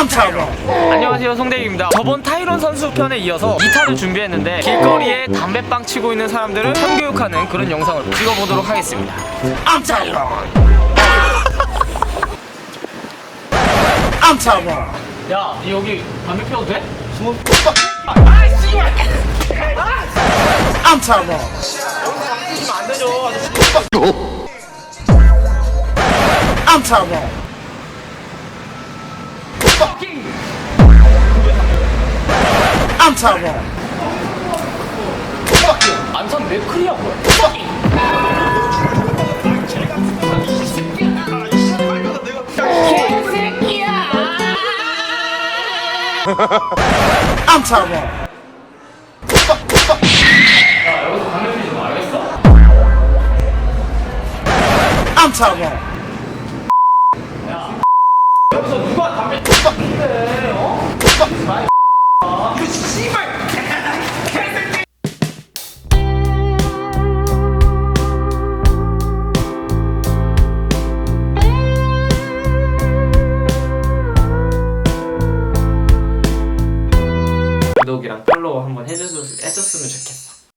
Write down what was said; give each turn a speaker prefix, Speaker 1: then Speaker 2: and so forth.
Speaker 1: 안녕하세요 송대기입니다 저번 타이론 선수 편에 이어서 2탄을 준비했는데 길거리에 담배빵 치고 있는 사람들을 참교육하는 그런 영상을 찍어보도록 하겠습니다
Speaker 2: I'm Tyron. I'm Tyron.
Speaker 1: 야 여기 담배 피워도 돼?
Speaker 2: I'm Tyron.
Speaker 1: 피우면 안 되죠
Speaker 2: I'm Tyron. I'm Tyron.
Speaker 1: 안산 맥크리야 뭐야
Speaker 2: I'm Tyron. I'm Tyron.
Speaker 1: 여기서 구독이랑 팔로우 한번 해줬, 해줬으면 좋겠어